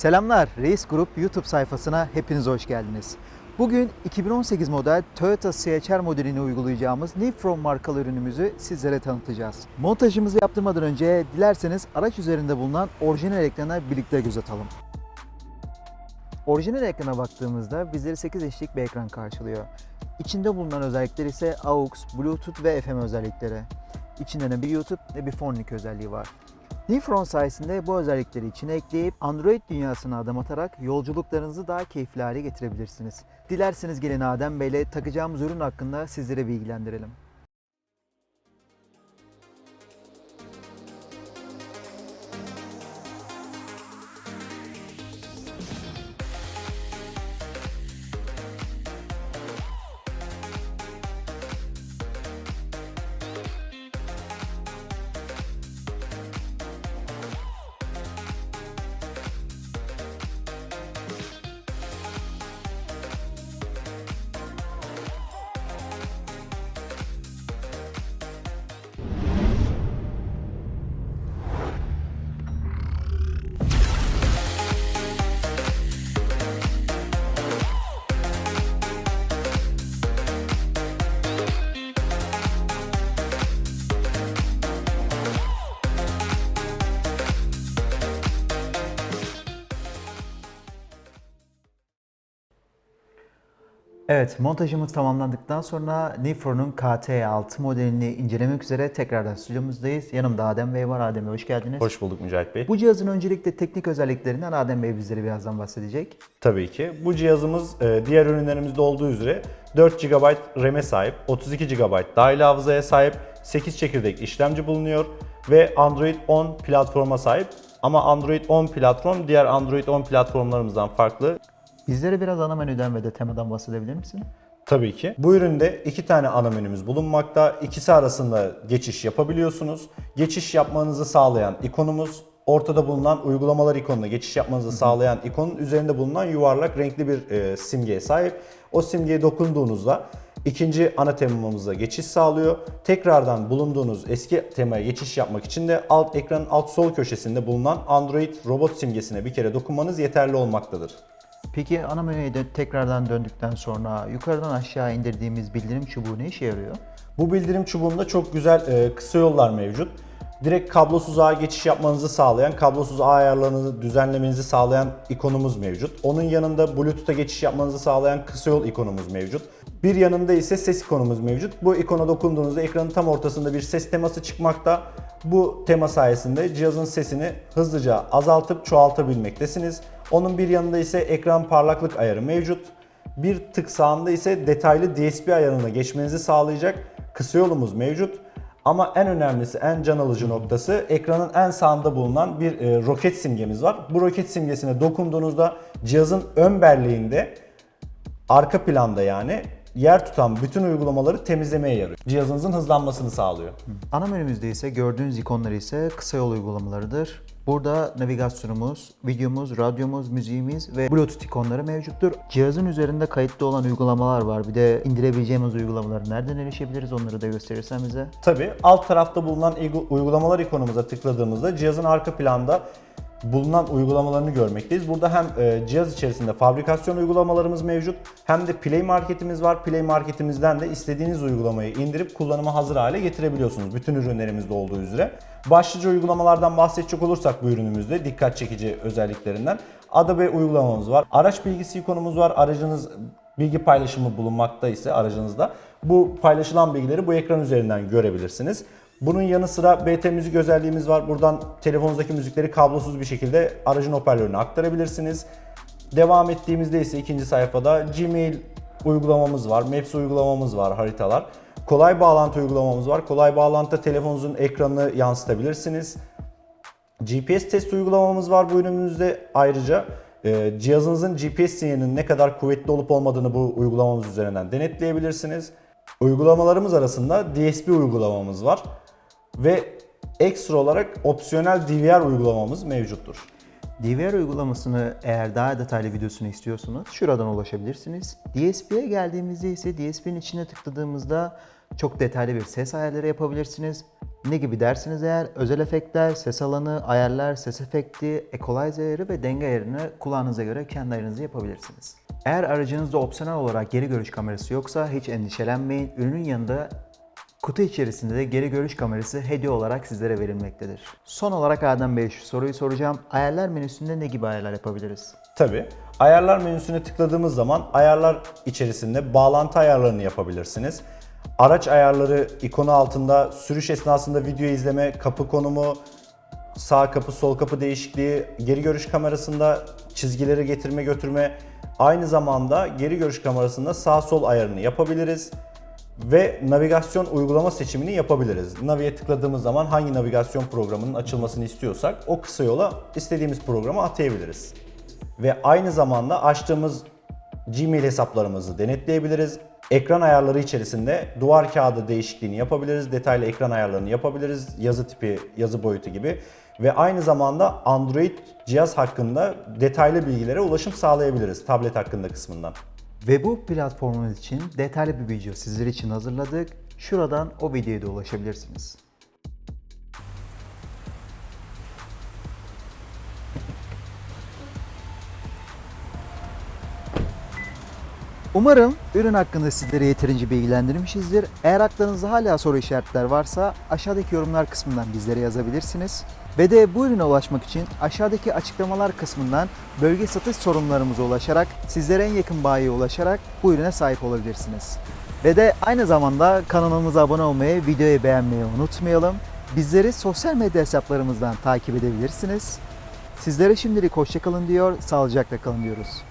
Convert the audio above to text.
Selamlar, Reis Grup YouTube sayfasına hepiniz hoş geldiniz. Bugün 2018 model Toyota CHR modelini uygulayacağımız New From markalı ürünümüzü sizlere tanıtacağız. Montajımızı yaptırmadan önce dilerseniz araç üzerinde bulunan orijinal ekrana birlikte göz atalım. Orijinal ekrana baktığımızda bizleri 8 inçlik bir ekran karşılıyor. İçinde bulunan özellikler ise AUX, Bluetooth ve FM özellikleri. İçinde ne bir YouTube ne bir Phonic özelliği var. Nifron sayesinde bu özellikleri içine ekleyip Android dünyasına adım atarak yolculuklarınızı daha keyifli hale getirebilirsiniz. Dilerseniz gelin Adem Bey ile takacağımız ürün hakkında sizlere bilgilendirelim. Evet, montajımız tamamlandıktan sonra Nifron'un KT6 modelini incelemek üzere tekrardan stüdyomuzdayız. Yanımda Adem Bey var. Adem Bey hoş geldiniz. Hoş bulduk Mücahit Bey. Bu cihazın öncelikle teknik özelliklerinden Adem Bey bizlere birazdan bahsedecek. Tabii ki. Bu cihazımız e, diğer ürünlerimizde olduğu üzere 4 GB RAM'e sahip, 32 GB dahili hafızaya sahip, 8 çekirdek işlemci bulunuyor ve Android 10 platforma sahip. Ama Android 10 platform diğer Android 10 platformlarımızdan farklı. Bizlere biraz ana menüden ve de temadan bahsedebilir misin? Tabii ki. Bu üründe iki tane ana menümüz bulunmakta. İkisi arasında geçiş yapabiliyorsunuz. Geçiş yapmanızı sağlayan ikonumuz ortada bulunan uygulamalar ikonuna geçiş yapmanızı sağlayan ikonun üzerinde bulunan yuvarlak renkli bir e, simgeye sahip. O simgeye dokunduğunuzda ikinci ana temamıza geçiş sağlıyor. Tekrardan bulunduğunuz eski temaya geçiş yapmak için de alt ekranın alt sol köşesinde bulunan Android robot simgesine bir kere dokunmanız yeterli olmaktadır. Peki ana menüye de tekrardan döndükten sonra yukarıdan aşağı indirdiğimiz bildirim çubuğu ne işe yarıyor? Bu bildirim çubuğunda çok güzel e, kısa yollar mevcut. Direkt kablosuz ağa geçiş yapmanızı sağlayan, kablosuz ağ ayarlarını düzenlemenizi sağlayan ikonumuz mevcut. Onun yanında Bluetooth'a geçiş yapmanızı sağlayan kısa yol ikonumuz mevcut. Bir yanında ise ses ikonumuz mevcut. Bu ikona dokunduğunuzda ekranın tam ortasında bir ses teması çıkmakta. Bu tema sayesinde cihazın sesini hızlıca azaltıp çoğaltabilmektesiniz. Onun bir yanında ise ekran parlaklık ayarı mevcut. Bir tık sağında ise detaylı DSP ayarına geçmenizi sağlayacak kısa yolumuz mevcut. Ama en önemlisi, en can alıcı noktası ekranın en sağında bulunan bir e, roket simgemiz var. Bu roket simgesine dokunduğunuzda cihazın ön belleğinde arka planda yani yer tutan bütün uygulamaları temizlemeye yarıyor. Cihazınızın hızlanmasını sağlıyor. Ana menümüzde ise gördüğünüz ikonlar ise kısa yol uygulamalarıdır. Burada navigasyonumuz, videomuz, radyomuz, müziğimiz ve Bluetooth ikonları mevcuttur. Cihazın üzerinde kayıtlı olan uygulamalar var. Bir de indirebileceğimiz uygulamaları nereden erişebiliriz onları da gösterirsen bize. Tabi alt tarafta bulunan uygulamalar ikonumuza tıkladığımızda cihazın arka planda bulunan uygulamalarını görmekteyiz. Burada hem e, cihaz içerisinde fabrikasyon uygulamalarımız mevcut hem de Play Market'imiz var. Play Market'imizden de istediğiniz uygulamayı indirip kullanıma hazır hale getirebiliyorsunuz. Bütün ürünlerimizde olduğu üzere. Başlıca uygulamalardan bahsedecek olursak bu ürünümüzde dikkat çekici özelliklerinden Adobe uygulamamız var. Araç bilgisi ikonumuz var. Aracınız bilgi paylaşımı bulunmakta ise aracınızda bu paylaşılan bilgileri bu ekran üzerinden görebilirsiniz. Bunun yanı sıra BT müzik özelliğimiz var. Buradan telefonunuzdaki müzikleri kablosuz bir şekilde aracın hoparlörüne aktarabilirsiniz. Devam ettiğimizde ise ikinci sayfada Gmail uygulamamız var, Maps uygulamamız var, haritalar. Kolay bağlantı uygulamamız var. Kolay bağlantıda telefonunuzun ekranını yansıtabilirsiniz. GPS test uygulamamız var bu ürünümüzde. Ayrıca e, cihazınızın GPS sinyalinin ne kadar kuvvetli olup olmadığını bu uygulamamız üzerinden denetleyebilirsiniz. Uygulamalarımız arasında DSP uygulamamız var ve ekstra olarak opsiyonel DVR uygulamamız mevcuttur. DVR uygulamasını eğer daha detaylı videosunu istiyorsanız şuradan ulaşabilirsiniz. DSP'ye geldiğimizde ise DSP'nin içine tıkladığımızda Çok detaylı bir ses ayarları yapabilirsiniz. Ne gibi dersiniz eğer özel efektler, ses alanı, ayarlar, ses efekti, equalizer ayarı ve denge ayarını kulağınıza göre kendi ayarınızı yapabilirsiniz. Eğer aracınızda opsiyonel olarak geri görüş kamerası yoksa hiç endişelenmeyin. Ürünün yanında Kutu içerisinde de geri görüş kamerası hediye olarak sizlere verilmektedir. Son olarak Adem Bey şu soruyu soracağım. Ayarlar menüsünde ne gibi ayarlar yapabiliriz? Tabii. Ayarlar menüsüne tıkladığımız zaman ayarlar içerisinde bağlantı ayarlarını yapabilirsiniz. Araç ayarları ikonu altında sürüş esnasında video izleme, kapı konumu, sağ kapı sol kapı değişikliği, geri görüş kamerasında çizgileri getirme götürme, aynı zamanda geri görüş kamerasında sağ sol ayarını yapabiliriz ve navigasyon uygulama seçimini yapabiliriz. Navi'ye tıkladığımız zaman hangi navigasyon programının açılmasını istiyorsak o kısa yola istediğimiz programa atayabiliriz. Ve aynı zamanda açtığımız Gmail hesaplarımızı denetleyebiliriz. Ekran ayarları içerisinde duvar kağıdı değişikliğini yapabiliriz. Detaylı ekran ayarlarını yapabiliriz. Yazı tipi, yazı boyutu gibi. Ve aynı zamanda Android cihaz hakkında detaylı bilgilere ulaşım sağlayabiliriz. Tablet hakkında kısmından. Ve bu platformumuz için detaylı bir video sizler için hazırladık. Şuradan o videoya da ulaşabilirsiniz. Umarım ürün hakkında sizleri yeterince bilgilendirmişizdir. Eğer aklınızda hala soru işaretler varsa aşağıdaki yorumlar kısmından bizlere yazabilirsiniz. Ve de bu ürüne ulaşmak için aşağıdaki açıklamalar kısmından bölge satış sorunlarımıza ulaşarak sizlere en yakın bayiye ulaşarak bu ürüne sahip olabilirsiniz. Ve de aynı zamanda kanalımıza abone olmayı, videoyu beğenmeyi unutmayalım. Bizleri sosyal medya hesaplarımızdan takip edebilirsiniz. Sizlere şimdilik hoşçakalın diyor, sağlıcakla kalın diyoruz.